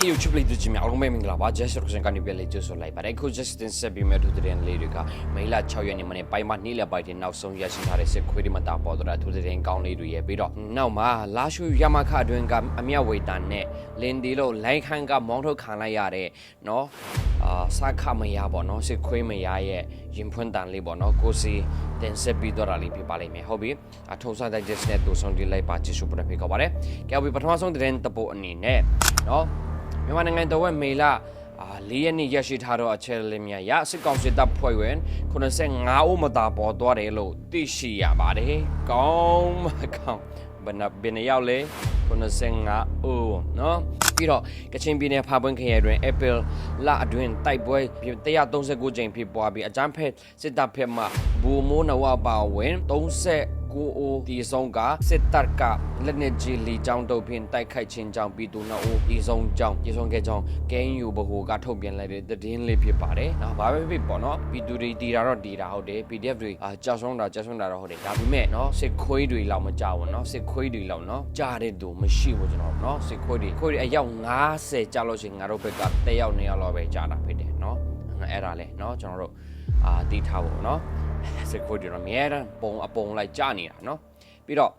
Hey YouTube လေးတို့ကြီးများအားလုံးပဲမင်္ဂလာပါ Just Rosen ကနေပြန်လေးကြိုဆိုလိုက်ပါတယ်အခု Just တင်ဆက်ပြီးမဲ့သူတဲ့လေးတွေကမေလ6ရက်နေ့မနေ့ပိုင်းမှာနေ့လယ်ပိုင်းတင်နောက်ဆုံးရရှိထားတဲ့စစ်ခွေးတွေမှာတာပေါ်တော့သူတဲ့ကောင်းလေးတွေရဲ့ပြီးတော့နောက်မှာလာရှူရမခအတွင်းကအမြဝေတာနဲ့လင်ဒီလို့လိုင်းခန်းကမောင်းထုတ်ခံလိုက်ရတဲ့เนาะအာစခမရပေါ့เนาะစစ်ခွေးမရရဲ့ရင်ဖွင့်တန်လေးပေါ့เนาะကိုစီတင်ဆက်ပြီးတော့တာလေးဖြစ်ပါလိမ့်မယ်ဟုတ်ပြီအထုံးစားတဲ့ Just နဲ့တူဆုံးဒီလိုက်ပါကြည့်ရှုပြပေးကြပါပါတယ်ကဲပြီးပထမဆုံးတဲ့တပုတ်အနေနဲ့เนาะ မြန်မာနိုင်ငံတော်ဝက်မေလအာ၄ရက်နေ့ရရှိထားတော့အချက်လေးများရစစ်ကောင်စစ်တပ်ဖွဲ့ဝင်85ဦးမသာပေါ်သွားတယ်လို့သိရှိရပါတယ်။ကောင်းမကောင်းဘယ်နှဘယ်နှရောက်လဲ85ဦးနော်ပြီးတော့ကချင်ပြည်နယ်ဖာပွင့်ခရိုင်တွင် April လအတွင်းတိုက်ပွဲ139ကြိမ်ဖြစ်ပွားပြီးအကြမ်းဖက်စစ်တပ်ဖက်မှဘူမိုးနဝပါဝင်30 ကိုအိုဒီဆောင်ကစစ်တပ်ကလက်နက်ကြီးလီကြောင်းတုပ်ဖြင့်တိုက်ခိုက်ခြင်းကြောင့်ပြည်သူနှစ်ဦးဒီဆောင်ကြောင့်ဒီဆောင်ကကြောင့်ကဲယူဘဟုကထုတ်ပြန်လိုက်တဲ့သတင်းလေးဖြစ်ပါတယ်။နော်ဘာပဲဖြစ်ပေါ့နော်ပြည်သူတွေတီတာတော့တီတာဟုတ်တယ် PDF တွေအာကြောက်ဆုံးတာကြောက်ဆုံးတာတော့ဟုတ်တယ်ဒါပေမဲ့နော်စစ်ခွေးတွေလောက်မကြောက်ဘူးနော်စစ်ခွေးတွေလောက်နော်ကြားတဲ့သူမရှိဘူးကျွန်တော်နော်စစ်ခွေးတွေခွေးတွေအယောက်90ကြာလို့ရှိရင်ငါတို့ဘက်ကတစ်ယောက်နှစ်ယောက်လောက်ပဲကြာတာဖြစ်တယ်နော်အဲ့ဒါလေနော်ကျွန်တော်တို့အာတီထားဖို့နော် စကွတ်ဒီရမြဲတမ်းပုံအပုံလိုက်ကြနေတာနော်ပြီးတော့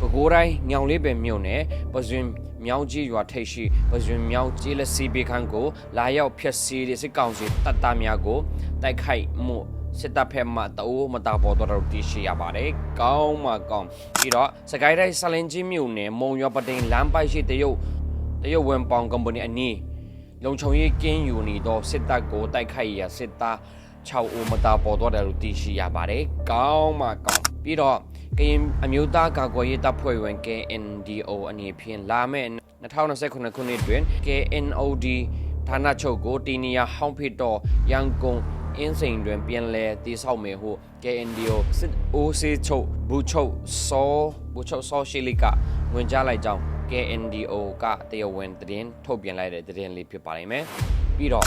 ပဲခူးတိုင်းညောင်လေးပင်မြို့နယ်ပဇွင်မြောင်းကြီးရွာထိပ်ရှိပဇွင်မြောင်းကြီးလက်စီပေးခန်းကိုလာရောက်ဖျက်ဆီးတဲ့စစ်ကောင်စီတပ်သားများကိုတိုက်ခိုက်မှုစစ်တပ်ဖက်မှတအိုးမတာပေါ်တော့တည်ရှိရပါတယ်။ကောင်းမှကောင်းပြီးတော့စကိုင်းတိုင်းဆလင်ကြီးမြို့နယ်မုံရွာပတိန်လမ်းပိုက်ရှိတရုတ်တရုတ်ဝန်ပေါင်ကုမ္ပဏီအနီးလုံခြုံရေးကင်းယူနေသောစစ်တပ်ကိုတိုက်ခိုက်ရာစစ်သား 6ဦးမတာပေါ်တော့တယ်လို့သိရှိရပါတယ်။ကောင်းမှကောင်းပြီးတော့ကရင်အမျိုးသားကာကွယ်ရေးတပ်ဖွဲ့ဝင် KNDO အနေဖြင့်လာမယ့်2029ခုနှစ်တွင် KNOD ဌာနချုပ်ကိုတီနီယာဟောင်းဖြစ်တော်ရန်ကုန်အင်းစိန်တွင်ပြန်လည်တည်ဆောက်မယ်ဟု KNDO စစ်အိုးစေးချုပ်ဘူချုပ်စောဘူချုပ်စောရှိလီကဝင်ကြားလိုက်ကြောင်း KNDO ကတရားဝင်သတင်းထုတ်ပြန်လိုက်တဲ့သတင်းလေးဖြစ်ပါလိမ့်မယ်ပြီးတော့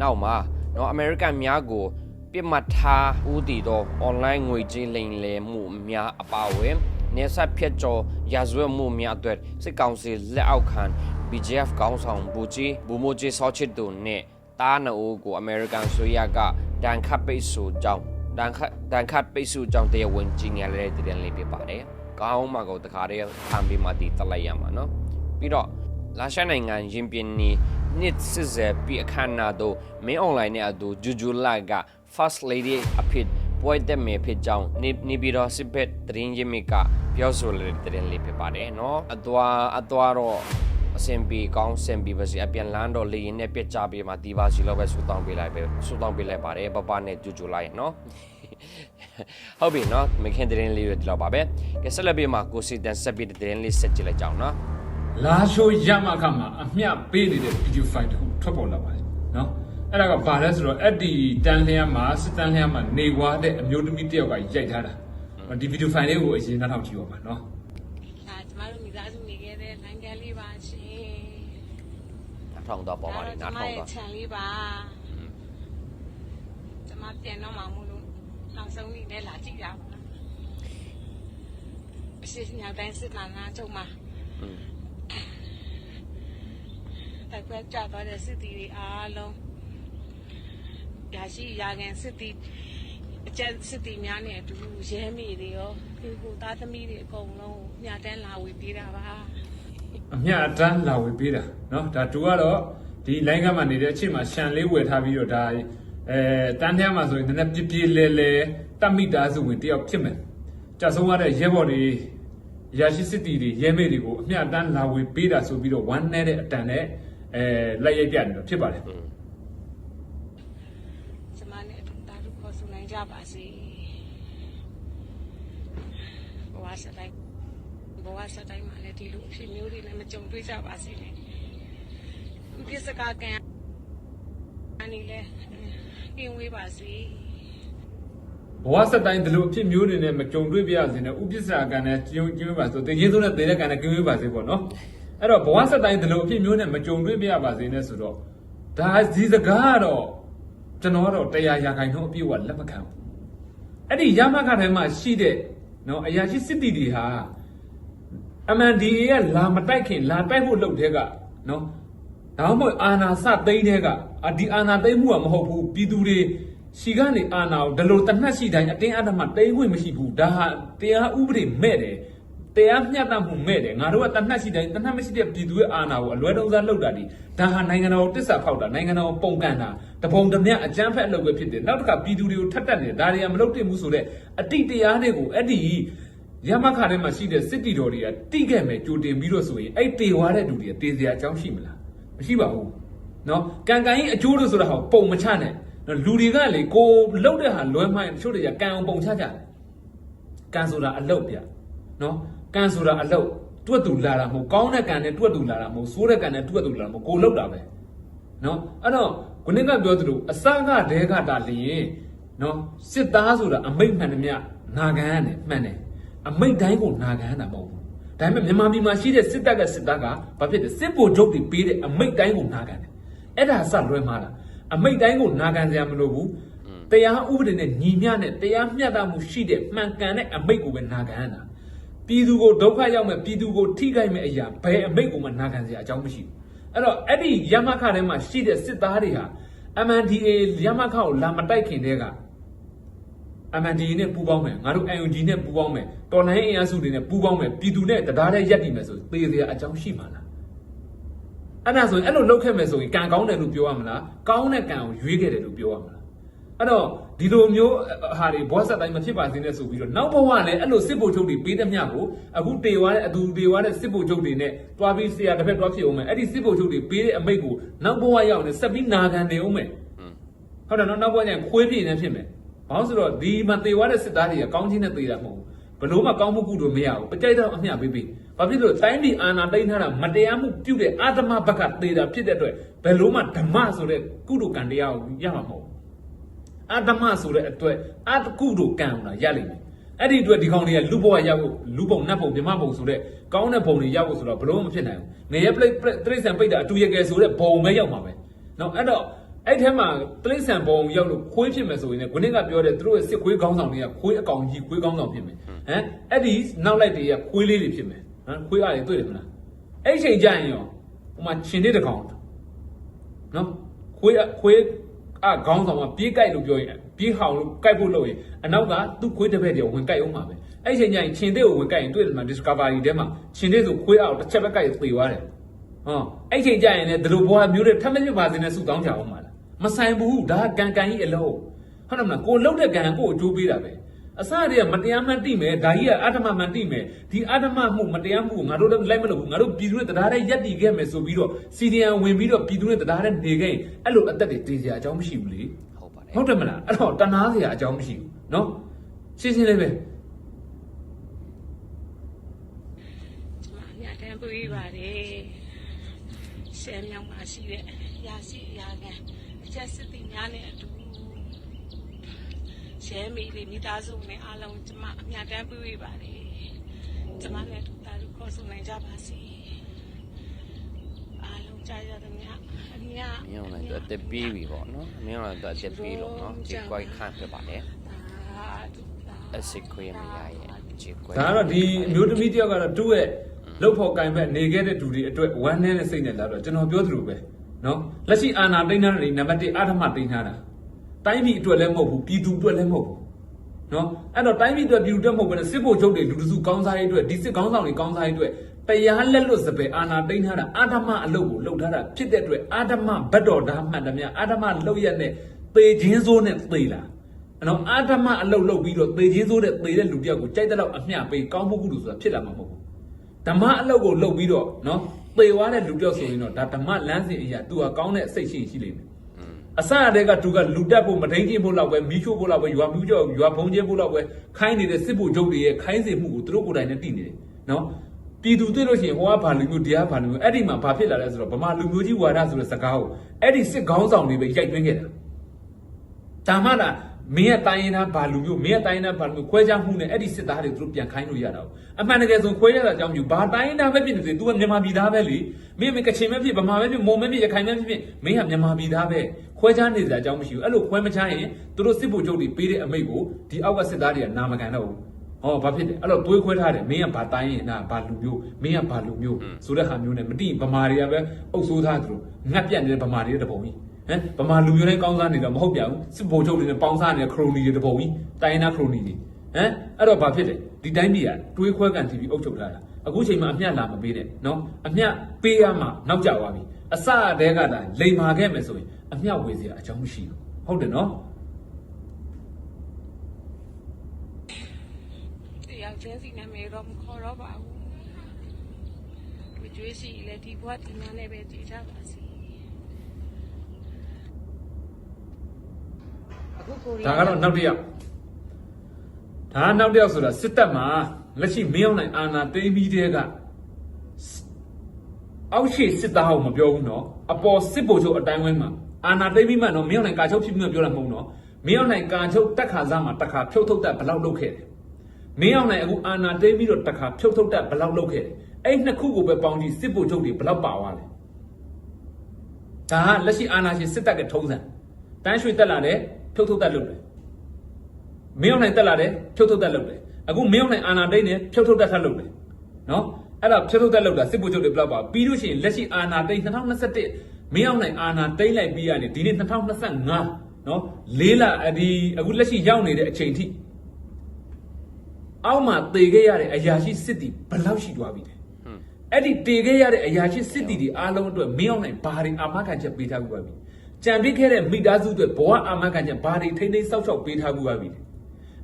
နောက်မှာ နော်အမေရိကန်များကိုပြစ်မှတ်ထားဦးတည်သော online ငွေကြေးလိမ်လည်မှုများအပါအဝင်နေဆက်ဖြတ်ကျော်ရာဇဝတ်မှုများအတွက်စစ်ကောင်စီလက်အောက်ခံ BGF ကောင်းဆောင်ဘူကြီးဘူမိုကြီးစောချစ်တို့နဲ့တားနအိုးကိုအမေရိကန်ဆိုရကဒဏ်ခတ်ပိတ်ဆို့ကြောင်းဒဏ်ခတ်ဒဏ်ခတ်ပိတ်ဆို့ကြောင်းတရားဝင်ကြီးညာတဲ့တဲ့လေးဖြစ်ပါတယ်။ကောင်းမှာကိုတခါတည်းခံပြီးမှတည်တက်လိုက်ရမှာနော်။ပြီးတော့ လာရှာနိုင်ငံရင်ပြင်းနီနှစ်စစ်စပြအခမ်းအနားတို့မင်းအွန်လိုင်းနဲ့အတူဂျူဂျူလာက first lady အဖြစ်ပွဲတက်မယ်ဖြစ်ကြောင်းနေနေပြီးတော့စစ်ဘက်တရင်ရင်မကပြောဆိုလေတဲ့လေးဖြစ်ပါတယ်နော်အသွားအသွားတော့အစင်ပီကောင်းစင်ပီပါစီအပြန်လန်းတော့လေရင်နဲ့ပြစ်ကြပြီးမှဒီပါစီလောက်ပဲဆူတောင်းပေးလိုက်ပဲဆူတောင်းပေးလိုက်ပါတယ်ပပနဲ့ဂျူဂျူလိုက်နော်ဟုတ်ပြီနော်မခင်တဲ့ရင်လေးတွေဒီလောက်ပါပဲကဲဆက်လက်ပြီးမှကိုစီတန်ဆက်ပြီးတဲ့ရင်လေးဆက်ကြည့်လိုက်ကြအောင်နော် လာရှိုးရမခမှာအမျှပေးနေတဲ့ video file တစ်ခုထွက်ပေါ်လာပါတယ်နော်အဲ့ဒါကဘာလဲဆိုတော့အဲ့ဒီတန်လျာမှာစစ်တန်လျာမှာနေွားတဲ့အမျိုးသမီးတစ်ယောက်ကရိုက်ထားတာဒီ video file လေးကိုအရင်နောက်ထောင်ကြည့်ပါပါနော်ဒါကျမတို့မိသားစုနေခဲ့တဲ့နိုင်ငံလေးပါရှင်နားထောင်တော့ပေါ်ပါလေနားထောင်တော့ခြံလေးပါကျမပြန်တော့မှမလို့နောက်ဆုံးနေ့နဲ့လာကြည့်ရပါအရှိညတိုင်းစစ်လာနာချုပ်မှာอืม တိုက်ပွဲကြသွားတဲ့စစ်တီတွေအားလုံးရရှိရကန်စစ်တီအကျက်စစ်တီများနဲ့အတူရဲမိတွေရောဒီကိုသားသမီးတွေအကုန်လုံးညတန်းလာဝေပေးတာပါအမျှအတန်းလာဝေပေးတာနော်ဒါတူကတော့ဒီ line ကမှနေတဲ့အချိန်မှာရှန်လေးဝယ်ထားပြီးတော့ဒါအဲတန်းထဲမှာဆိုရင်နည်းနည်းပြပြလဲလဲတတ်မိသားစုဝင်တယောက်ဖြစ်မယ်ကြဆုံးရတဲ့ရဲဘော်တွေရာရှိစစ်တီတွေရဲမေတွေကိုအမျှအတန်းလာဝေပေးတာဆိုပြီးတော့ဝမ်းနဲ့တဲ့အတန်နဲ့ အဲလက်ရိုက်ပြနေတော့ဖြစ်ပါတယ်ကျမနဲ့အတူတာတို့ခေါ်ဆိုနိုင်ကြပါစေဘဝစတိုင်းဘဝစတိုင်းမှာလည်းဒီလိုအဖြစ်မျိုးတွေနဲ့မကြုံတွေ့ကြပါစေနဲ့ပြစ်စကားကံအနေနဲ့ကင်းဝေးပါစေဘဝဆက်တိုင်းဒီလိုအဖြစ်မျိုးတွေနဲ့မကြုံတွေ့ပြရစေနဲ့ဥပ္ပစ္စာကံနဲ့ကျုံကျုံပါဆိုတည်ရင်းဆုံးတဲ့တည်တဲ့ကံနဲ့ကျုံပါစေပေါ့နော် အဲ့တော့ဘဝဆက်တိုင်းဒီလိုအဖြစ်မျိုးနဲ့မကြုံတွေ့ပြရပါစေနဲ့ဆိုတော့ဒါဒီစကားကတော့ကျွန်တော်ကတော့တရားရာခိုင်နှုန်းအပြည့်အဝလက်မခံဘူးအဲ့ဒီရမခထဲမှာရှိတဲ့နော်အရာရှိစစ်တီတွေဟာ MNDA ကလာမတိုက်ခင်လာတိုက်ဖို့လုပ်တဲ့ကနော်ဒါမှမဟုတ်အာနာစသိမ့်တဲ့ကအဒီအာနာသိမ့်မှုကမဟုတ်ဘူးပြည်သူတွေရှိကနေအာနာကိုဒီလိုတနတ်ရှိတိုင်းအတင်းအဓမ္မတိမ့်ခွင့်မရှိဘူးဒါဟာတရားဥပဒေမဲ့တယ် တရားမျှတမှုမဲ့တယ်ငါတို့ကတဏှတ်ရှိတိုင်းတဏှတ်မရှိတဲ့ပြည်သူရဲ့အာဏာကိုအလွဲတုံးစားလှုပ်တာဒီဒါဟာနိုင်ငံတော်တစ္ဆာဖောက်တာနိုင်ငံတော်ပုံကန်တာတပုံတမျှအကြမ်းဖက်အလုပ်ပဲဖြစ်တယ်နောက်တစ်ခါပြည်သူတွေကိုထတ်တက်နေဒါတွေကမလုပ်တင်ဘူးဆိုတော့အတိတရားတွေကိုအဲ့ဒီရမခါထဲမှာရှိတဲ့စစ်တီတော်တွေကတိခဲ့မယ်ကြိုတင်ပြီးတော့ဆိုရင်အဲ့တေဝါတဲ့လူတွေကတေစရာအကြောင်းရှိမလားမရှိပါဘူးနော်ကံကံရင်အကျိုးလို့ဆိုတာဟာပုံမချနဲ့နော်လူတွေကလေကိုလှုပ်တဲ့ဟာလွဲမှန်းတချို့တွေကကံအောင်ပုံချကြတယ်ကံဆိုတာအလုပ်ပြနော် ကံဆိုတာအလုပ်တွက်တူလာတာမဟုတ်ကောင်းတဲ့ကံနဲ့တွက်တူလာတာမဟုတ်ဆိုးတဲ့ကံနဲ့တွက်တူလာတာမဟုတ်ကိုလောက်တာပဲနော်အဲ့တော့ခုနကပြောသလိုအစကတည်းကတာလျင်နော်စစ်သားဆိုတာအမိတ်မှန်သမျှနာခံရတယ်မှန်တယ်အမိတ်တိုင်းကိုနာခံရတာမဟုတ်ဘူးဒါပေမဲ့မြန်မာပြည်မှာရှိတဲ့စစ်တပ်ကစစ်သားကဘာဖြစ်လဲစစ်ဗိုလ်ချုပ်တွေပေးတဲ့အမိတ်တိုင်းကိုနာခံတယ်အဲ့ဒါဆက်လွဲမှားတာအမိတ်တိုင်းကိုနာခံစရာမလိုဘူးတရားဥပဒေနဲ့ညီမျှနဲ့တရားမျှတမှုရှိတဲ့မှန်ကန်တဲ့အမိတ်ကိုပဲနာခံရတာ ပြည်သူကိုဒုက္ခရောက်မဲ့ပြည်သူကိုထိခိုက်မဲ့အရာဘယ်အမိတ်ကိုမှနာခံစရာအကြောင်းမရှိဘူး။အဲ့တော့အဲ့ဒီရမခထဲမှာရှိတဲ့စစ်သားတွေဟာ MNDA ရမခကိုလာမတိုက်ခင်တည်းက MNDA နဲ့ပူးပေါင်းမယ်ငါတို့ UNG နဲ့ပူးပေါင်းမယ်တော်လိုင်းအင်အားစုတွေနဲ့ပူးပေါင်းမယ်ပြည်သူနဲ့တရားတဲ့ရက်တည်မယ်ဆိုသေစရာအကြောင်းရှိမှာလားအဲ့ဒါဆိုရင်အဲ့လိုလုပ်ခဲ့မယ်ဆိုရင်ကံကောင်းတယ်လို့ပြောရမလားကောင်းတဲ့ကံကိုရွေးခဲ့တယ်လို့ပြောရမလားအဲ့တော့ ဒီလိုမျိုးဟာတွေဘောဆက်တိုင်းမဖြစ်ပါစေနဲ့ဆိုပြီးတော့နောက်ဘဝလည်းအဲ့လိုစစ်ဗိုလ်ချုပ်တွေပေးတဲ့မြတ်ကိုအခုတေဝါတဲ့အတူတေဝါတဲ့စစ်ဗိုလ်ချုပ်တွေနဲ့တွားပြီးဆရာတစ်ဖက်တွားဖြစ်အောင်မယ်အဲ့ဒီစစ်ဗိုလ်ချုပ်တွေပေးတဲ့အမိတ်ကိုနောက်ဘဝရောက်နေဆက်ပြီးနာခံနေအောင်မယ်ဟုတ်တယ်နော်နောက်ဘက်ကျရင်ခွေးပြင်းနေဖြစ်မယ်။ဘာလို့ဆိုတော့ဒီမှာတေသွားတဲ့စစ်သားတွေကကောင်းချင်းနဲ့တေတာမဟုတ်ဘူး။ဘလို့မှကောင်းမှုကုသိုလ်မရဘူး။ပကြိုက်တော့အမျှပေးပေး။ဘာဖြစ်လို့တိုင်းပြည်အာဏာသိမ်းထားတာမတရားမှုပြုတဲ့အာသမဘက်ကတေတာဖြစ်တဲ့အတွက်ဘယ်လို့မှဓမ္မဆိုတဲ့ကုသိုလ်ကံတရားကိုရမှာမဟုတ် ဘူး။အာသမဆိုတဲ့အတွက်အာတကုသိုလ်ကံလာရလိမ့်မယ်။အဲ့ဒီအတွက်ဒီကောင်တွေကလူဘဝရောက်ဖို့လူပုံနတ်ပုံမြမပုံဆိုတဲ့ကောင်းတဲ့ပုံတွေရောက်ဖို့ဆိုတော့ဘလို့မဖြစ်နိုင်ဘူး။ငရဲပလိတရိษံပိတ်တာအတူရကယ်ဆိုတဲ့ဘုံပဲရောက်မှာပဲ။နော်အဲ့တော့အဲ့ထဲမှာတိရစ္ဆာန်ပုံရောက်လို့ခွေးဖြစ်မယ်ဆိုရင်လည်းခုနကပြောတဲ့သူတို့ရဲ့စစ်ခွေးကောင်းဆောင်တွေကခွေးအကောင်ကြီးခွေးကောင်းဆောင်ဖြစ်မယ်ဟမ်အဲ့ဒီနောက်လိုက်တွေကခွေးလေးတွေဖြစ်မယ်ဟမ်ခွေးအားတွေတွေ့တယ်မလားအဲ့ချိန်ကျရင်ရောဟိုမှာရှင်တဲ့တကောင်နော်ခွေးခွေး အခေါင်းဆောင်ကပြေးကြိုက်လို့ပြောရင်ပြေးဟောင်လို့ကြိုက်ဖို့လုပ်ရင်အနောက်ကသူ့ခွေးတစ်ဖက်တည်းဝင်ကြိုက်အောင်ပါပဲအဲ့ချိန်ကျရင်ရှင်တဲ့ကိုဝင်ကြိုက်ရင်တွေ့တယ်မလား discovery ထဲမှာရှင်တဲ့ဆိုခွေးအောင်တစ်ချက်ပဲကြိုက်သေသွားတယ်ဟောအဲ့ချိန်ကျရင်လည်းဒီလိုဘွားမျိုးတွေထပ်မဖြစ်ပါစေနဲ့ဆုတောင်းကြအောင်ပါလားမဆိုင်ဘူးဒါကကံကံကြီးအလုံးဟုတ်တယ်မလားကိုလှုပ်တဲ့ကံကိုအကျိုးပေးတာပဲ အစတည်းကမတရားမှန်သိမယ်ဒါကြီးကအဓမ္မမှန်သိမယ်ဒီအဓမ္မမှုမတရားမှုကိုငါတို့လည်းလိုက်မလို့ဘူးငါတို့ပြည်သူတွေတရားတွေရက်တည်ခဲ့မယ်ဆိုပြီးတော့စီဒီအန်ဝင်ပြီးတော့ပြည်သူတွေတရားတွေနေခဲ့အဲ့လိုအသက်တွေတင်စရာအကြောင်းမရှိဘူးလေဟုတ်ပါတယ်ဟုတ်တယ်မလားအဲ့တော့တနာစရာအကြောင်းမရှိဘူးနော်ရှင်းရှင်းလေးပဲကျွန်မညာတန်ပွေးပါတယ်ဆယ်မြောင်မှာရှိတဲ့ရာရှိရာကန်အချက်စစ်တီများနဲ့အတူ ရဲမေလေးမိသားစုနဲ့အားလုံးကျမအမြတ်တမ်းပြေးပါတယ်ကျမလည်းတို့သားတို့ခေါ်ဆုံနိုင်ကြပါစေအားလုံးကြားရသမျှအမြတ်မင်းအောင်လည်းတက်ပြီးပြီပေါ့နော်မင်းအောင်လည်းတက်ပြီးလို့နော်ဒီ quite ခန့်ပြပါလေအစစ်ခွေးမရရဲ့ဒီ quite ဒါကတော့ဒီအမျိုးသမီးတယောက်ကတော့သူ့ရဲ့လုပ်ဖို့ကင်မဲ့နေခဲ့တဲ့သူတွေအတွက်ဝမ်းနည်းတဲ့စိတ်နဲ့လာတော့ကျွန်တော်ပြောသလိုပဲနော်လက်ရှိအာနာတိန်နာတွေနံပါတ်1အာဓမ္မတိန်နာတာ တိုင်းပြည်အတွက်လည်းမဟုတ်ဘူးပြည်သူအတွက်လည်းမဟုတ်ဘူးနော်အဲ့တော့တိုင်းပြည်အတွက်ပြည်သူအတွက်မဟုတ်ဘဲနဲ့စစ်ဘုတ်ချုပ်တွေလူတစုကောင်းစားရေးအတွက်ဒီစစ်ကောင်းဆောင်တွေကောင်းစားရေးအတွက်တရားလက်လွတ်စပယ်အာဏာသိမ်းထားတာအာဓမ္မအလုပ်ကိုလှုပ်ထားတာဖြစ်တဲ့အတွက်အာဓမ္မဘတ်တော်ဒါမှန်တယ်မြအာဓမ္မလှုပ်ရက်နဲ့ပေခြင်းစိုးနဲ့သေလာအဲ့တော့အာဓမ္မအလုပ်လုပ်ပြီးတော့သေခြင်းစိုးနဲ့သေတဲ့လူတယောက်ကိုကြိုက်တဲ့လောက်အမျှပေးကောင်းမှုကုလို့ဆိုတာဖြစ်လာမှာမဟုတ်ဘူးဓမ္မအလုပ်ကိုလှုပ်ပြီးတော့နော်သေသွားတဲ့လူတယောက်ဆိုရင်တော့ဒါဓမ္မလမ်းစဉ်အရာသူကကောင်းတဲ့အစိတ်ရှိရှိလိမ့်မယ် အစရတဲ့ကသူကလူတက်ဖို့မထိန်ချင်းဖို့လောက်ပဲမီးချို့ဖို့လောက်ပဲရွာမြူးကြောရွာဖုံးကျဲဖို့လောက်ပဲခိုင်းနေတဲ့စစ်ဗိုလ်ချုပ်တွေရဲ့ခိုင်းစေမှုကိုသူတို့ကိုယ်တိုင်နဲ့တည်နေတယ်နော်ပြည်သူတွေ့လို့ရှိရင်ဟိုကဘာလူမျိုးတရားဘာလူမျိုးအဲ့ဒီမှာဘာဖြစ်လာလဲဆိုတော့ဗမာလူမျိုးကြီးဝါဒဆိုတဲ့စကားကိုအဲ့ဒီစစ်ကောင်းဆောင်တွေပဲရိုက်သွင်းခဲ့တာဒါမှလားမင်းရဲ့တိုင်းရင်းသားဘာလူမျိုးမင်းရဲ့တိုင်းရင်းသားဘာလူမျိုးခွဲခြားမှုနဲ့အဲ့ဒီစစ်သားတွေသူတို့ပြန်ခိုင်းလို့ရတာ။အမှန်တကယ်ဆိုခွဲရတာအကြောင်းမျိုးဘာတိုင်းရင်းသားပဲဖြစ်နေစေ तू ကမြန်မာပြည်သားပဲလေ။မင်းမကချင်ပဲဖြစ်ဗမာပဲဖြစ်မုံပဲဖြစ်ရခိုင်ပဲဖြစ်ဖြစ်မင်းကမြန်မာပြည်သားပဲ။ ခွဲခြားနေတဲ့အကြောင်းမရှိဘူး။အဲ့လိုခွဲမခြားရင်သူတို့စစ်ဗိုလ်ချုပ်တွေပေးတဲ့အမိတ်ကိုဒီအောက်ကစစ်သားတွေကနာမခံတော့ဘူး။ဟောဘာဖြစ်လဲအဲ့တော့တွေးခွဲထားတယ်မင်းကဘာတိုင်းရင်နာဘာလူမျိုးမင်းကဘာလူမျိုးဆိုတဲ့ဟာမျိုးနဲ့မတိဗမာတွေကပဲအုပ်ဆိုးထားသလိုငတ်ပြတ်နေတဲ့ဗမာတွေတပုံကြီးဟမ်ဗမာလူမျိုးတိုင်းကောင်းစားနေတော့မဟုတ်ပြဘူးစစ်ဘိုလ်ချုပ်တွေနဲ့ပေါင်းစားနေတဲ့ခရိုနီတွေတပုံကြီးတိုင်းနာခရိုနီတွေဟမ်အဲ့တော့ဘာဖြစ်လဲဒီတိုင်းပြည်ကတွေးခွဲကန် TV အုပ်ချုပ်ထားတာအခုချိန်မှာအမျက်လာမပေးနဲ့နော်အမျက်ပေးရမှနောက်ကျသွားပြီအစအတဲကတိုင်လိန်မာခဲ့မယ်ဆိုရင် အမျက်ဝေစရာအကြောင်းမရှိဘူးဟုတ်တယ်နော်တရားချင်းစီနာမည်တော့မခေါ်တော့ပါဘူးကိုကျွေးစီလည်းဒီဘဝဒီနာနဲ့ပဲတည်ကြပါစီအခုကိုရီးဒါယားကတော့နောက်တစ်ယောက်ဒါကနောက်တစ်ယောက်ဆိုတာစစ်တပ်မှာလက်ရှိမင်းအောင်နိုင်အာဏာသိမ်းပြီးတဲ့ကအောက်ရှိစစ်သားဟောမပြောဘူးနော်အပေါ်စစ်ဗိုလ်ချုပ်အတိုင်းဝိုင်းမှာ အာဏာသိမ်းပြီးမှနော်မင်းအောင်နိုင်ကာချုပ်ဖြစ်ပြီးမှပြောတာမဟုတ်နော်မင်းအောင်နိုင်ကာချုပ်တက်ခါစားမှာတက်ခါဖြုတ်ထုတ်တက်ဘယ်လောက်လုပ်ခဲ့တယ်မင်းအောင်နိုင်အခုအာဏာသိမ်းပြီးတော့တက်ခါဖြုတ်ထုတ်တက်ဘယ်လောက်လုပ်ခဲ့တယ်အဲ့နှစ်ခုကိုပဲပေါင်းကြည့်စစ်ဗိုလ်ချုပ်တွေဘယ်လောက်ပါသွားလဲဒါကလက်ရှိအာဏာရှင်စစ်တပ်ကထုံးစံတန်းရွှေတက်လာတယ်ဖြုတ်ထုတ်တက်လုပ်တယ်မင်းအောင်နိုင်တက်လာတယ်ဖြုတ်ထုတ်တက်လုပ်တယ်အခုမင်းအောင်နိုင်အာနာတိတ်နဲ့ဖြုတ်ထုတ်တက်ထပ်လုပ်တယ်နော်အဲ့ဒါဖြုတ်ထုတ်တက်လုပ်တာစစ်ဗိုလ်ချုပ်တွေဘယ်လောက်ပါပြီးလို့ရှိရင်လက်ရှိအာနာတိတ်2021 မင်းအောင်နိုင်အာနာတိတ်လိုက်ပြီးရတယ်ဒီနေ့2025နော်လေးလအဒီအခုလက်ရှိရောက်နေတဲ့အချိန်ထိအောက်မှာတေခဲ့ရတဲ့အရာရှိစစ်တီဘယ်လောက်ရှိသွားပြီလဲအဲ့ဒီတေခဲ့ရတဲ့အရာရှိစစ်တီဒီအားလုံးအတွက်မင်းအောင်နိုင်ဘာတွေအာမခံချက်ပေးထားဘူးပါပြီကြံပြစ်ခဲ့တဲ့မိသားစုအတွက်ဘဝအာမခံချက်ဘာတွေထိမ့်သိမ်းစောက်ရှောက်ပေးထားဘူးပါပြီလဲ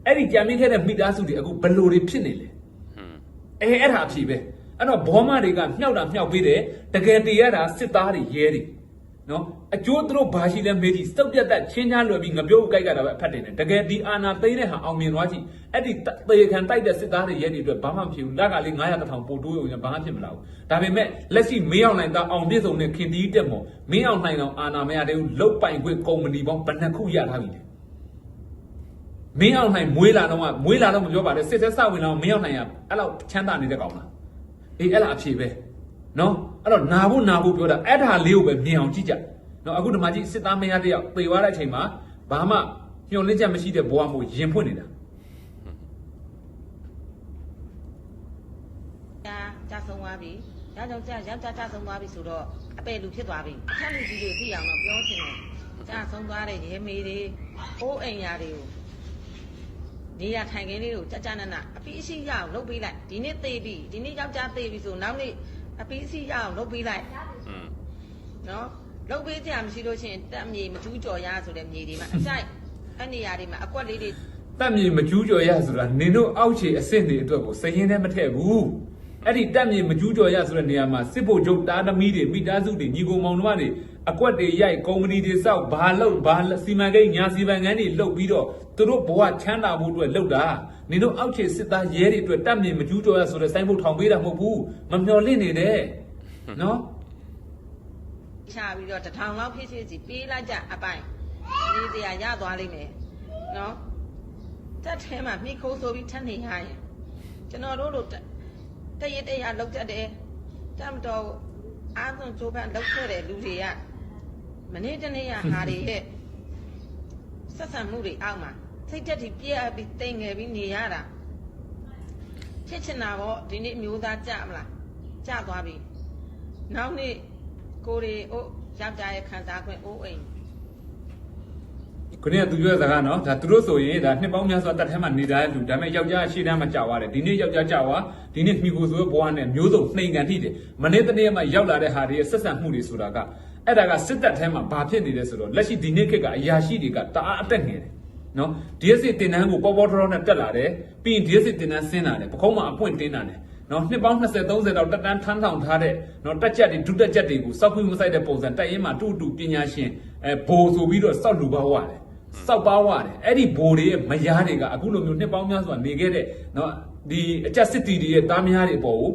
အဲ့ဒီကြံမိခဲ့တဲ့မိသားစုတွေအခုဘယ်လိုတွေဖြစ်နေလဲအဲအဲ့ဒါအဖြစ်ပဲအဲ့တော့ဘောမတွေကမြောက်တာမြောက်ပေးတယ်တကယ်တည်ရတာစစ်သားတွေရဲတွေ နော်အကျိုးသူတို့ဘာရှိလဲမေးကြည့်စောက်ပြတ်တက်ချင်းချားလွယ်ပြီးငပြုတ်ကြိုက်ကြတာပဲအဖတ်တယ်နဲ့တကယ်ဒီအာနာသိမ်းတဲ့ဟာအောင်မြင်သွားကြည့်အဲ့ဒီတေခံတိုက်တဲ့စစ်သားတွေရဲတွေအတွက်ဘာမှမဖြစ်ဘူးလက်ကလေး900တောင်ပို့တိုးရုံနဲ့ဘာမှဖြစ်မလာဘူးဒါပေမဲ့လက်ရှိမင်းအောင်နိုင်တာအောင်ပြည့်စုံတဲ့ခင်တီးတက်မော်မင်းအောင်နိုင်အောင်အာနာမရတဲ့လုတ်ပိုင်ခွင့်ကုမ္ပဏီပေါင်းဘယ်နှခုရထားပြီလဲမင်းအောင်နိုင်မွေးလာတော့ကမွေးလာတော့မပြောပါနဲ့စစ်သက်စဝင်တော့မင်းအောင်နိုင်ကအဲ့လောက်ချမ်းသာနေတဲ့ကောင်လားအေးအဲ့လားအဖြေပဲ နော်အဲ့တော့နာဖို့နာဖို့ပြောတာအဲ့ဒါလေးကိုပဲမြင်အောင်ကြည့်ကြနော်အခုဒီမှာကြည့်စစ်သားမရတဲ့ယောက်ပေသွားတဲ့အချိန်မှာဘာမှညှို့လင့်ချက်မရှိတဲ့ဘဝမျိုးရင်ဖွင့်နေတာကြာကြာဆုံးသွားပြီ။ဒါကြောင့်ကြာယောက်ျားကြာဆုံးသွားပြီဆိုတော့အပယ်လူဖြစ်သွားပြီ။အခက်လူကြီးတွေသိအောင်တော့ပြောချင်တယ်။ကြာဆုံးသွားတဲ့ရေမေတွေအိုးအိမ်ယာတွေကိုနေရထိုင်ခင်းလေးကိုကြကြနနအပီးအရှိရအောင်လုပ်ပေးလိုက်။ဒီနေ့သေးပြီဒီနေ့ယောက်ျားသေးပြီဆိုနောက်နေ့ အပီးအရှိရအောင်လုပ်ပေးလိုက်อืม။နော်လုပ်ပေးကြမရှိလို့ရှိရင်တက်မြေမကျူးကြော်ရဆိုတဲ့မြေတွေမှာအကြိုက်အဲ့နေရာတွေမှာအကွက်လေးတွေတက်မြေမကျူးကျော်ရဆိုတာနင်တို့အောက်ခြေအစ်စ်တွေအတွက်ကိုစရင်ထဲမထည့်ဘူးအဲ့ဒီတက်မြေမကျူးကျော်ရဆိုတဲ့နေရာမှာစစ်ဖို့ချုပ်တားသမီးတွေမိသားစုတွေညီကိုမောင်တို့ကနေအကွက်တွေရိုက်ကုမ္ပဏီတွေစောက်ဘာလုပ်ဘာစီမံကိန်းညာစီမံကိန်းတွေလုပ်ပြီးတော့သူတို့ဘဝချမ်းသာဖို့အတွက်လုပ်တာ နင်တို့အောက်ခြေစစ်သားရဲတွေအတွက်တက်မြေမကျူးကျော်ရဆိုတဲ့စိုင်းဖို့ထောင်ပေးတာမဟုတ်ဘူးမမျော်လင့်နေတယ်နော်ချပြီးတော့တစ်ထောင်လောက်ဖြစ်ဖြစ်စီပေးလိုက်ကြအပိုင်လေးစရာရသွားလိမ့်မယ်နော်တက်ထဲမှာမိခိုးဆိုပြီးထပ်နေရရင်ကျွန်တော်တို့လိုတတရတရလောက်တတ်တယ်တမ်တော်အားဆုံးကြိုးပမ်းလောက်ခဲ့တဲ့လူတွေကမနေ့တနေ့ရဟာတွေရဲ့ဆက်ဆံမှုတွေအောက်မှာ စိတ်တက်တီပြက်ပြီးတိမ်ငယ်ပြီးနေရတာဖြစ်ချင်တာပေါ့ဒီနေ့မျိုးသားကြမလားကြသွားပြီနောက်နေ့ကိုရီအိုးယောက်ျားရဲ့ခံစားခွင့်အိုးအိမ်ခုနကသူပြောတဲ့စကားနော်ဒါသူတို့ဆိုရင်ဒါနှစ်ပေါင်းများစွာတက်ထဲမှာနေတာတဲ့လူဒါပေမဲ့ယောက်ျားရှေ့တန်းမှာကြာသွားတယ်ဒီနေ့ယောက်ျားကြာသွားဒီနေ့မိကိုဆိုတဲ့ဘဝနဲ့မျိုးစုံနှိမ်ကန်ထိတယ်မနေ့တနေ့မှရောက်လာတဲ့ဟာတွေရဲ့ဆက်ဆံမှုတွေဆိုတာကအဲ့ဒါကစစ်တပ်ထဲမှာဘာဖြစ်နေလဲဆိုတော့လက်ရှိဒီနေ့ခေတ်ကအရာရှိတွေကတအားအသက်ငယ်တယ် နော် DSC တင်တန်းကိုပေါ်ပေါ်ထောထောနဲ့တက်လာတယ်ပြီးရင် DSC တင်တန်းဆင်းလာတယ်ပခုံးမှာအပွင့်တင်းလာတယ်နော်နှစ်ပေါင်း20 30လောက်တက်တန်းထမ်းဆောင်ထားတဲ့နော်တက်ချက်တွေဒုတက်ချက်တွေကိုစောက်ခွင့်မဆိုင်တဲ့ပုံစံတက်ရင်မှာတူတူပညာရှင်အဲဘိုဆိုပြီးတော့စောက်လူပါဝတယ်စောက်ပါဝတယ်အဲ့ဒီဘိုတွေရဲ့မယားတွေကအခုလိုမျိုးနှစ်ပေါင်းများစွာနေခဲ့တဲ့နော်ဒီအချက်စစ်တီတွေရဲ့တားမယားတွေအပေါ်ကို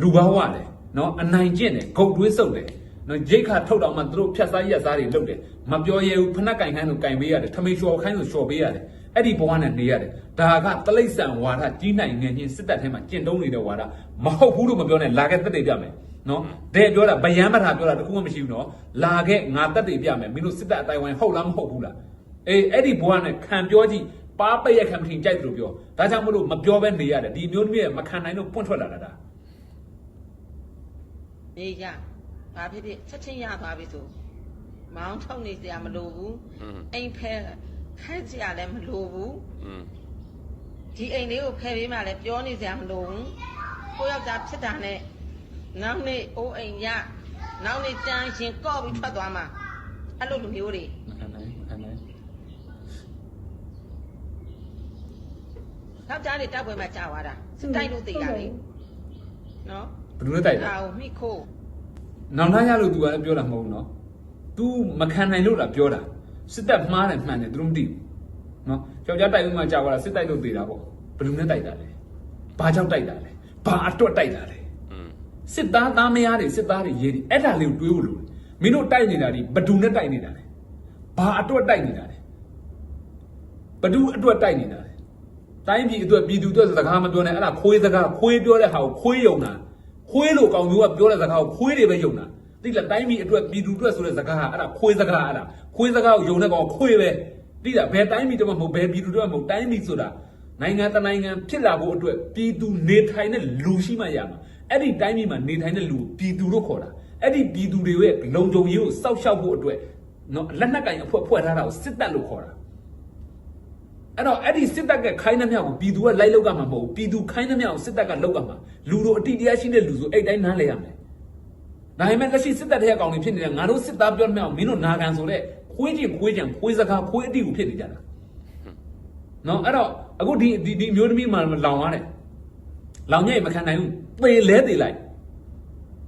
လူပါဝတယ်နော်အနိုင်ကျင့်တယ်ဂုတ်တွေးစုပ်တယ် နော်ရိတ်ခါထုတ်တော့မှသူတို့ဖြတ်စားရက်စားတွေလုပ်တယ်မပြောရဘူးဖနက်ကင်ခန်းဆိုကင်ပေးရတယ်ထမိန်ချော်ခိုင်းဆိုချော်ပေးရတယ်အဲ့ဒီဘဝနဲ့နေရတယ်ဒါကတလိษံဝါဒကြီးနိုင်ငယ်ချင်းစစ်တပ်ထဲမှာကျင့်သုံးနေတဲ့ဝါဒမဟုတ်ဘူးလို့မပြောနဲ့လာခဲ့တက်တွေပြမယ်နော်ဒဲပြောတာဗယံမထာပြောတာတခုမှမရှိဘူးနော်လာခဲ့ငါတက်တွေပြမယ်မင်းတို့စစ်တပ်အတိုင်းဝိုင်းဟုတ်လားမဟုတ်ဘူးလားအေးအဲ့ဒီဘဝနဲ့ခံပြောကြည့်ပါပက်ရခံမထင်ကြိုက်တယ်လို့ပြောဒါကြောင့်မလို့မပြောဘဲနေရတယ်ဒီမျိုးတွေမခံနိုင်လို့ပွန့်ထွက်လာတာဒါနေကြ ဘာဖြစ်ဖြစ်ချက်ချင်းရသွားပြီဆိုမောင်းထုတ်နေစရာမလိုဘူးအိမ်ဖဲခက်စရာလည်းမလိုဘူးဒီအိမ်လေးကိုဖယ်ပေးမှလည်းပြောနေစရာမလိုဘူးကိုယောက်ျားဖြစ်တာနဲ့နောက်နေ့အိုးအိမ်ရနောက်နေ့တန်းရင်ကော့ပြီးထွက်သွားမှာအဲ့လိုလူမျိုးတွေယောက်ျားတွေတောက်ပွဲမှာကြာသွားတာတိုက်လို့တည်တာလေနော်ဘယ်လိုတိုက်လဲအာမိခိုး နောင်တရလို့သူကလည်းပြောတာမဟုတ်ဘူးနော် तू မခံနိုင်လို့လားပြောတာစစ်တပ်မှားတယ်မှန်တယ်သူတို့မသိဘူးနော်ယောက်ျားတိုက်ဦးမှကြာသွားတာစစ်တိုက်လို့သေးတာပေါ့ဘယ်လူနဲ့တိုက်တာလဲဘာကြောင့်တိုက်တာလဲဘာအတွက်တိုက်တာလဲစစ်သားသားမယားတွေစစ်သားတွေရေးတယ်အဲ့ဒါလေးကိုတွေးဖို့လိုတယ်မင်းတို့တိုက်နေတာဒီဘယ်သူနဲ့တိုက်နေတာလဲဘာအတွက်တိုက်နေတာလဲဘယ်သူအတွက်တိုက်နေတာလဲတိုင်းပြည်အတွက်ပြည်သူအတွက်စကားမပြောနဲ့အဲ့ဒါခွေးစကားခွေးပြောတဲ့ဟာကိုခွေးယုံတာ ခွေးလိုကောင်မျိုးကပြောတဲ့စကားကိုခွေးတွေပဲယုံတာသိလားတိုင်းပြည်အတွက်ပြည်သူအတွက်ဆိုတဲ့စကားဟာအဲ့ဒါခွေးစကားအဲ့ဒါခွေးစကားကိုယုံတဲ့ကောင်ခွေးပဲသိလားဘယ်တိုင်းပြည်တော့မဟုတ်ဘယ်ပြည်သူတော့မဟုတ်တိုင်းပြည်ဆိုတာနိုင်ငံတနိုင်ငံဖြစ်လာဖို့အတွက်ပြည်သူနေထိုင်တဲ့လူရှိမှရမှာအဲ့ဒီတိုင်းပြည်မှာနေထိုင်တဲ့လူကိုပြည်သူလို့ခေါ်တာအဲ့ဒီပြည်သူတွေရဲ့လုံခြုံရေးကိုစောက်ရှောက်ဖို့အတွက်နော်လက်နက်ကင်အဖွဲ့ဖွဲ့ထားတာကိုစစ်တပ်လို့ခေါ်တာ အဲ့တော့အဲ့ဒီစစ်တပ်ကခိုင်းနှမြောက်ကိုပြည်သူကလိုက်လောက်ကမှာမဟုတ်ဘူးပြည်သူခိုင်းနှမြောက်ကိုစစ်တပ်ကလောက်ကမှာလူတို့အတိတရားရှိတဲ့လူဆိုအဲ့တိုင်းနားလဲရမယ်ဒါပေမဲ့လက်ရှိစစ်တပ်တဲ့ကောင်တွေဖြစ်နေတယ်ငါတို့စစ်သားပြောနှမြောက်မင်းတို့နာခံဆိုတဲ့ခွေးချင်းခွေးချံခွေးစကားခွေးအတိကိုဖြစ်နေကြတာနော်အဲ့တော့အခုဒီဒီဒီအမျိုးသမီးမှလောင်သွားတယ်လောင်ညိတ်မခံနိုင်ဘူးသေလဲသေလိုက်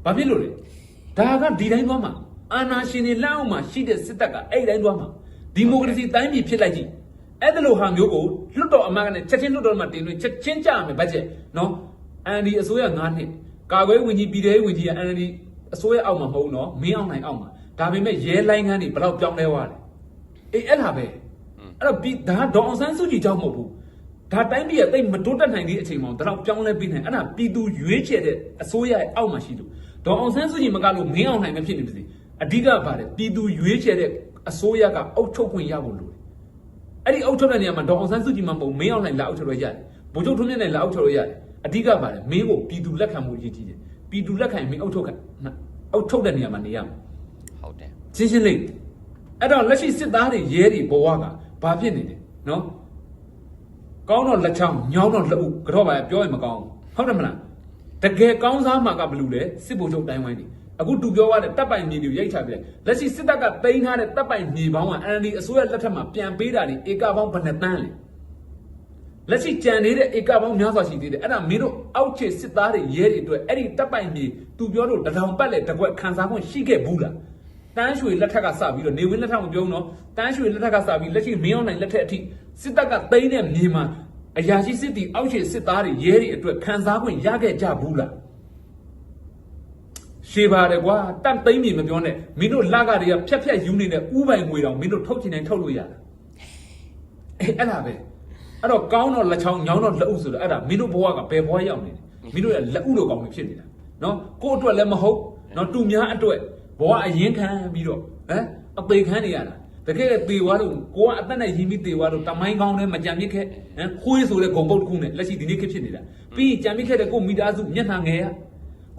ဘာဖြစ်လို့လဲဒါကဒီတိုင်းသွားမှာအာနာရှင်တွေလက်အောက်မှာရှိတဲ့စစ်တပ်ကအဲ့တိုင်းသွားမှာဒီမိုကရေစီတိုင်းပြည်ဖြစ်လိုက်ကြည့် အဲ့ဒါလိုဟာမျိုးကိုလွတ်တော်အမတ်ကလည်းချက်ချင်းလွတ်တော်မှာတင်သွင်းချက်ချင်းကြရမယ်ဘတ်ဂျက်နော်အန်ဒီအစိုးရ9နှစ်ကာကွယ်ဝင်ကြီးပြည်ထောင်ဝင်ကြီးကအန်ဒီအစိုးရအောက်မှာမဟုတ်နော်မင်းအောင်နိုင်အောက်မှာဒါပေမဲ့ရဲလိုင်းကန်းတွေဘယ်တော့ပြောင်းလဲသွားလဲအေးအဲ့ဒါပဲအဲ့တော့ပြည်ဒါဒေါအောင်ဆန်းစုကြည်ကြောင့်မဟုတ်ဘူးဒါတိုင်းပြည်ကတိတ်မတိုးတက်နိုင်တဲ့အချိန်မှာဒါတော့ပြောင်းလဲပြီးနိုင်အဲ့ဒါပြည်သူရွေးချယ်တဲ့အစိုးရရဲ့အောက်မှာရှိလို့ဒေါအောင်ဆန်းစုကြည်မကလို့မင်းအောင်နိုင်မဖြစ်နေပါစေအဓိကပါတယ်ပြည်သူရွေးချယ်တဲ့အစိုးရကအုပ်ချုပ်ခွင့်ရဖို့လိုတယ် အဲ့ဒီအုပ်ချုပ်တဲ့နေရာမှာဒေါအောင်ဆန်းစုကြည်မှမဟုတ်မင်းအောင်နိုင်လာအုပ်ချုပ်ရရတယ်ဗိုလ်ချုပ်ထွန်းမြတ်နိုင်လာအုပ်ချုပ်ရရတယ်အဓိကပါတယ်မင်းကိုပြည်သူလက်ခံမှုအရေးကြီးတယ်ပြည်သူလက်ခံရင်မင်းအုပ်ချုပ်ခံအုပ်ချုပ်တဲ့နေရာမှာနေရမှာဟုတ်တယ်ရှင်းရှင်းလေးအဲ့တော့လက်ရှိစစ်သားတွေရဲတွေဘဝကဘာဖြစ်နေလဲနော်ကောင်းတော့လက်ချောင်းညောင်းတော့လက်ဥကတော့ပါပြောရင်မကောင်းဘူးဟုတ်တယ်မလားတကယ်ကောင်းစားမှာကဘယ်လူလဲစစ်ဗိုလ်ချုပ်တိုင်းဝိုင်းနေ အခုတူပြောရတဲ့တပ်ပိုင်မြေတွေကိုရိုက်ချပြတယ်လက်ရှိစစ်တပ်ကတိန်းထားတဲ့တပ်ပိုင်မြေပေါင်းကအန်ဒီအစိုးရလက်ထက်မှာပြန်ပေးတာဒီဧကပေါင်းဘယ်နှစ်တန်းလဲလက်ရှိကြံနေတဲ့ဧကပေါင်းများစွာရှိသေးတယ်အဲ့ဒါမင်းတို့အောက်ခြေစစ်သားတွေရဲတွေအတွက်အဲ့ဒီတပ်ပိုင်မြေသူပြောလို့တထောင်ပတ်လေတကွက်ခံစားခွင့်ရှိခဲ့ဘူးလားတန်းရွှေလက်ထက်ကစပြီးတော့နေဝင်းလက်ထက်မပြောဘူးနော်တန်းရွှေလက်ထက်ကစပြီးလက်ရှိမင်းအောင်နိုင်လက်ထက်အထိစစ်တပ်ကသိမ်းတဲ့မြေမှာအရာရှိစစ်တီအောက်ခြေစစ်သားတွေရဲတွေအတွက်ခံစားခွင့်ရခဲ့ကြဘူးလား ရှေးပါတယ်ကွာတန့်သိမ်းမြေမပြောနဲ့မင်းတို့လကတွေကဖြက်ဖြက်ယူနေတဲ့ဥပိုင်ငွေတောင်မင်းတို့ထုတ်ချင်တိုင်းထုတ်လို့ရတာအေးအဲ့ဒါပဲအဲ့တော့ကောင်းတော့လက်ချောင်းညောင်းတော့လက်ဥဆိုတော့အဲ့ဒါမင်းတို့ဘဝကဘယ်ဘဝရောက်နေလဲမင်းတို့ရဲ့လက်ဥလိုကောင်းနေဖြစ်နေတာနော်ကိုယ့်အတွက်လည်းမဟုတ်နော်တူများအတွက်ဘဝအရင်ခံပြီးတော့ဟမ်အသေးခံနေရတာတကယ်သေသွားလို့ကိုကအသက်နဲ့ရင်းပြီးသေသွားလို့တမိုင်းကောင်းနဲ့မကြံမြစ်ခဲ့ဟမ်ခွေးဆိုတဲ့ဂုံပုတ်တစ်ခုနဲ့လက်ရှိဒီနေ့ခေတ်ဖြစ်နေတာပြီးရင်ကြံမြစ်ခဲ့တဲ့ကိုမိသားစုမျက်နှာငယ်ရ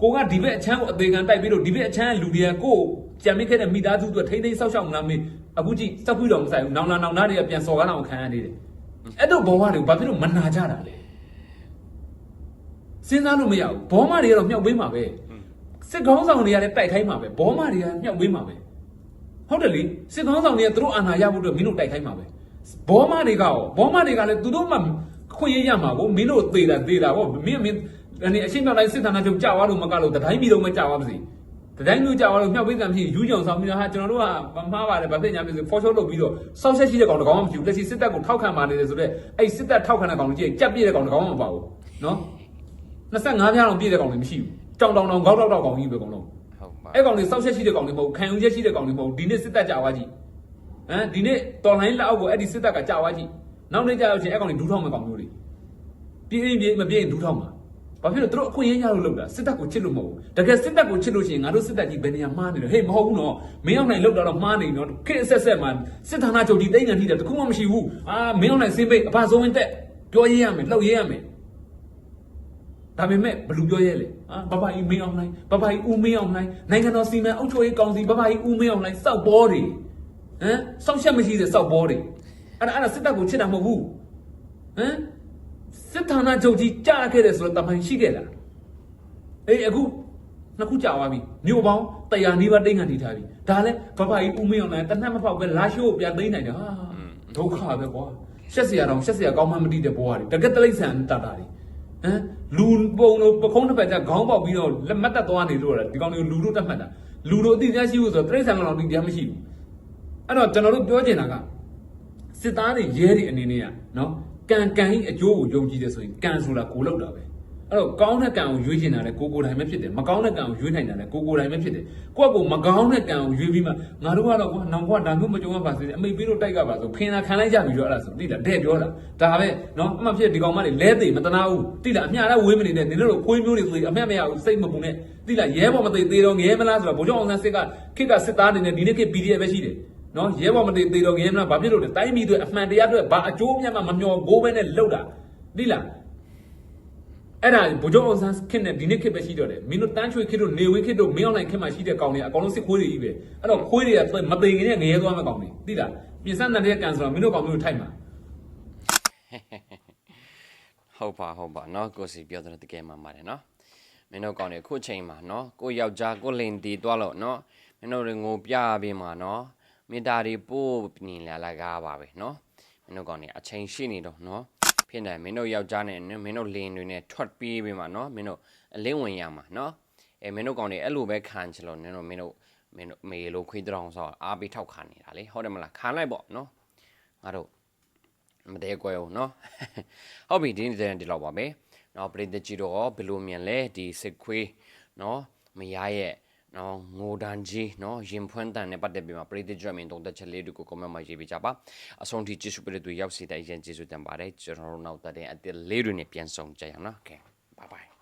ကိုကဒီဘက်အချမ်းကိုအသေးခံတိုက်ပြီးတော့ဒီဘက်အချမ်းကလူတွေကကိုကြံမြစ်ခဲ့တဲ့မိသားစုအတွက်ထိမ့်သိမ်းဆောက်ရှောက်မလားမေးအခုကြည့်စက်ခွေးတော်မဆိုင်ဘူးနောင်နာနောင်နာတွေကပြန်စော်ကားအောင်ခံရနေတယ်အဲ့တော့ဘောမတွေကိုဘာဖြစ်လို့မနာကြတာလဲစဉ်းစားလို့မရဘူးဘောမတွေကတော့မြောက်ပေးမှာပဲစစ်ကောင်းဆောင်တွေကလည်းတိုက်ခိုင်းမှာပဲဘောမတွေကမြောက်ပေးမှာပဲဟုတ်တယ်လေစစ်ကောင်းဆောင်တွေကသူတို့အာဏာရဖို့အတွက်မင်းတို့တိုက်ခိုင်းမှာပဲဘောမတွေကရောဘောမတွေကလည်းသူတို့မှခွင့်ရရမှာကိုမင်းတို့သေတာသေတာပေါ့မင်းမင်း အနေအရှင်းမြောက်တိုင်းစစ်ဌာနချုပ်ကြာသွားလို့မကလို့တတိုင်းပြည်လုံးမကြာသွားပါစေတတိုင်းမျိုးကြာသွားလို့မြောက်ပေးကံဖြစ်ယူကြောင်ဆောင်ပြီးတော့ဟာကျွန်တော်တို့ကမမှားပါတယ်ဗသိညာမျိုးဆိုဖော်ရှော့လုပ်ပြီးတော့စောက်ဆက်ရှိတဲ့ကောင်တကောင်မှမဖြစ်ဘူးလက်ရှိစစ်တပ်ကိုထောက်ခံပါနေတယ်ဆိုတော့အဲ့စစ်တပ်ထောက်ခံတဲ့ကောင်ကြီးကြက်ပြည့်တဲ့ကောင်တကောင်မှမပါဘူးနော်25ပြားတော့ပြည့်တဲ့ကောင်တွေမရှိဘူးကြောင်တောင်တောင်ခေါက်တောက်တောက်ကောင်ကြီးပဲကောင်လုံးဟုတ်ပါအဲ့ကောင်တွေစောက်ဆက်ရှိတဲ့ကောင်တွေမဟုတ်ခံယူချက်ရှိတဲ့ကောင်တွေမဟုတ်ဒီနေ့စစ်တပ်ကြာသွားကြည့်ဟမ်ဒီနေ့တော်လိုင်းလက်အောက်ကိုအဲ့ဒီစစ်တပ်ကကြာသွားကြည့်နောက်နေ့ကြာရောက်ချင်းအဲ့ကောင်တွေဒူးထောင်းမဲ့ကောင်မျိုးတွေပြင်းပြင်းမပြင်းဒူးထောင်းမှာ ဘာဘာဖြစ်လို့သူတို့အခွင့်အရေးရလို့လုပ်တာစစ်တပ်ကိုချစ်လို့မဟုတ်ဘူးတကယ်စစ်တပ်ကိုချစ်လို့ရှိရင်ငါတို့စစ်တပ်ကြီးဘယ်နေရာမှားနေလဲဟေးမဟုတ်ဘူးနော်မင်းအောင်နိုင်လောက်တာတော့မှားနေနော်ခေတ်အဆက်ဆက်မှာစစ်ဌာနချုပ်ကြီးတိတ်ငံထိတယ်တခုမှမရှိဘူးအာမင်းအောင်နိုင်စင်းပိတ်အဖဆုံးဝင်တက်ပြောရေးရမယ်လှုပ်ရေးရမယ်ဒါပေမဲ့ဘယ်လူပြောရဲလဲအာဘဘကြီးမင်းအောင်နိုင်ဘဘကြီးဦးမင်းအောင်နိုင်နိုင်ငံတော်စီမံအုပ်ချုပ်ရေးကောင်စီဘဘကြီးဦးမင်းအောင်နိုင်စောက်ပေါ်တွေဟမ်စောက်ချက်မရှိတဲ့စောက်ပေါ်တွေအဲ့ဒါအဲ့ဒါစစ်တပ်ကိုချစ်တာမဟုတ်ဘူးဟမ် စစ်ဌာနချုပ်ကြီးကြားခဲ့တယ်ဆိုတော့တမန်ရှိခဲ့လားအေးအခုနှစ်ခုကြာသွားပြီမြို့ပေါင်း100နီးပါးတိတ်ငံနေထားပြီဒါလည်းဘဘကြီးဦးမင်းအောင်လည်းတနက်မဖောက်ပဲလာရှိုးကိုပြန်သိမ်းနိုင်တယ်ဟာဒုက္ခပဲကွာရှက်စရာတော့ရှက်စရာကောင်းမှမသိတဲ့ဘဝတွေတကက်တလိမ့်ဆန်တတာတွေဟမ်လူပုံတို့ပခုံးတစ်ဖက်ကျခေါင်းပေါက်ပြီးတော့လက်မတ်တက်သွားနေလို့လားဒီကောင်တွေကိုလူတို့တက်မှတ်တာလူတို့အတိအကျရှိဖို့ဆိုတော့တရိษံကတော့အတိအကျမရှိဘူးအဲ့တော့ကျွန်တော်တို့ပြောချင်တာကစစ်သားတွေရဲတွေအနေနဲ့ကနော် ကံကံဤအကျိုးကိုယုံကြည်တယ်ဆိုရင်ကံဆိုတာကိုလောက်တာပဲအဲ့တော့ကောင်းတဲ့ကံကိုရွေးချင်တာလည်းကိုကိုယ်တိုင်ပဲဖြစ်တယ်မကောင်းတဲ့ကံကိုရွေးနိုင်တာလည်းကိုကိုယ်တိုင်ပဲဖြစ်တယ်ကိုယ့်ကိုယ်မကောင်းတဲ့ကံကိုရွေးပြီးမှငါတို့ကတော့ကွာနောင်ကွာဒါမျိုးမကြုံရပါစေအမိပေးလို့တိုက်ကပါဆိုဖင်လာခံလိုက်ကြပြီတော့အဲ့ဒါဆိုသိလားတဲ့ပြောတာဒါပဲနော်အမှဖြစ်ဒီကောင်မလေးလဲသေးမတနာဘူးသိလားအမျှလည်းဝေးမနေနဲ့နင်တို့ခွေးမျိုးတွေဆိုအမျှမရဘူးစိတ်မပူနဲ့သိလားရဲဘော်မသိသေးတော့ငဲမလားဆိုတော့ဘိုးကျောင်းအောင်ဆန်းစစ်ကခိကစစ်သားနေနဲ့ဒီနေ့ခေတ် PDF ပဲရှိတယ် နော်ရဲဘော်မတည်သေးတော့ငရဲမလားဘာဖြစ်လို့လဲတိုင်းပြည်အတွက်အမှန်တရားအတွက်ဘာအကျိုးအမြတ်မှမမျှော်ဘိုးပဲနဲ့လှုပ်တာသိလားအဲ့ဒါဘိုးကျော်အောင်ဆန်းခင်နဲ့ဒီနေ့ခင်ပဲရှိတော့တယ်မင်းတို့တန်းချွေခင်တို့နေဝင်းခင်တို့မင်းအောင်နိုင်ခင်မှာရှိတဲ့ကောင်တွေအကောင်လုံးစစ်ခွေးတွေကြီးပဲအဲ့တော့ခွေးတွေကမသိခင်နဲ့ငရဲသွားမဲ့ကောင်တွေသိလားပြင်ဆန်တန်တဲ့ကန်ဆိုတော့မင်းတို့ကောင်မျိုးထိုက်မှာဟုတ်ပါဟုတ်ပါနော်ကိုစီပြောတဲ့တကယ်မှန်ပါတယ်နော်မင်းတို့ကောင်တွေခုချိန်မှာနော်ကိုယောက်ျားကိုလင်တီသွားလို့နော်မင်းတို့တွေငိုပြပြီးမှာနော် မေတ္တာတွေပို့နေလာလာကားပါပဲเนาะမင်းတို့ကောင်းတယ်အချိန်ရှိနေတော့เนาะဖြစ်တယ်မင်းတို့ယောက်ျားနဲ့မင်းတို့လင်တွေနဲ့ထွက်ပြေးပြီးမှာเนาะမင်းတို့အလင်းဝင်ရမှာเนาะအဲမင်းတို့ကောင်းတယ်အဲ့လိုပဲခံချလို့မင်းတို့မင်းတို့မင်းတို့မေလိုခွေးတောင်ဆိုအားပေးထောက်ခံနေတာလေဟုတ်တယ်မလားခံလိုက်ပေါ့เนาะငါတို့ မတဲကွယ်အောင်เนาะ ဟုတ်ပြီဒီနေ့တဲ့ဒီလောက်ပါပဲเนาะပရိသတ်ကြီးတော့ဘယ်လိုမြင်လဲဒီစစ်ခွေးเนาะမရရဲ့ နော်ငိုတန်ကြီးနော်ရင်ဖွင့်တန်နဲ့ပတ်သက်ပြီးမှပရိသတ်ကြွမင်းတုံသက်ချက်လေးတို့ကို comment မှာရေးပေးကြပါအဆုံးထိကျေးဇူးပရိသတ်တွေရောက်စေတဲ့အရင်ကျေးဇူးတင်ပါတယ်ကျွန်တော်တို့နောက်တဲ့အသစ်လေးတွေနဲ့ပြန်ဆောင်ကြရအောင်နော် okay bye bye